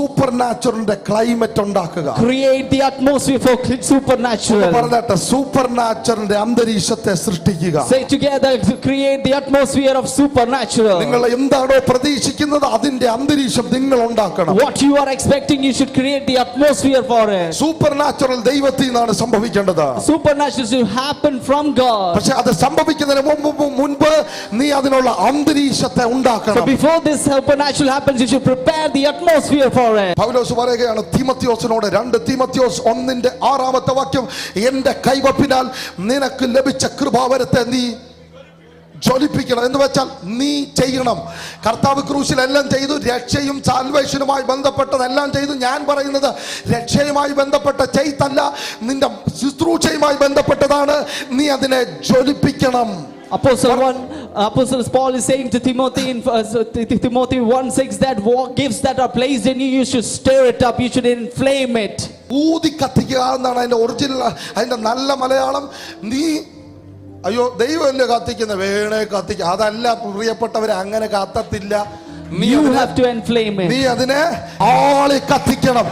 Super നാച്ചുറലിന്റെ climate ഉണ്ടാക്കുക Create the atmosphere for supernatural. പറഞ്ഞാട്ടെ സൂപ്പർ നാച്ചുറലിന്റെ അന്തരീക്ഷത്തെ സൃഷ്ടിക്കുക Say together to create the atmosphere of supernatural. നിങ്ങൾ എന്താണോ പ്രതീക്ഷിക്കുന്നത് അതിന്റെ അന്തരീക്ഷം നിങ്ങൾ ഉണ്ടാക്കണം What you are expecting, you should create the atmosphere for it. Supernatural ദൈവത്തിൽ നിന്നാണ് സംഭവിക്കേണ്ടത് Supernatural should happen from God. പക്ഷെ അത് സംഭവിക്കുന്നതിന് മുമ്പ് മുൻപ് നീ അതിനുള്ള അന്തരീക്ഷത്തെ ഉണ്ടാക്കണം before this supernatural happens, you should prepare the atmosphere for പൗലോസ് പറയുകയാണ് തീമത്യോസിനോട് രണ്ട് തീമത്യോസ് ഒന്നിന്റെ ആറാമത്തെ വാക്യം എന്റെ കൈവപ്പിനാൽ നിനക്ക് ലഭിച്ച കൃപാവരത്തെ നീ ജ്വലിപ്പിക്കണം. എന്ന് വെച്ചാൽ നീ ചെയ്യണം. കർത്താവ് ക്രൂശിൽ എല്ലാം ചെയ്തു രക്ഷയും സാൽവേഷനുമായി ബന്ധപ്പെട്ടതെല്ലാം ചെയ്തു. ഞാൻ പറയുന്നത് രക്ഷയുമായി ബന്ധപ്പെട്ട ചെയ്തല്ല നിന്റെ ശുശ്രൂഷയുമായി ബന്ധപ്പെട്ടതാണ്. നീ അതിനെ ജ്വലിപ്പിക്കണം. 1, Apostle Paul is saying to Timothy in uh, Timothy 1 6 that war gifts that are placed in you, you should stir it up, you should inflame it. ഊതി കത്തിക്കുക എന്നാണ് അതിന്റെ ഒറിജിനൽ അതിന്റെ നല്ല മലയാളം നീ അയ്യോ ദൈവമല്ലേ കത്തിക്കുന്ന വേണേ കത്തിക്കുക അതല്ല പ്രിയപ്പെട്ടവർ അങ്ങനെ കത്തത്തില്ല നീ You have to inflame നീ it. അതിനെ ആളി കത്തിക്കണം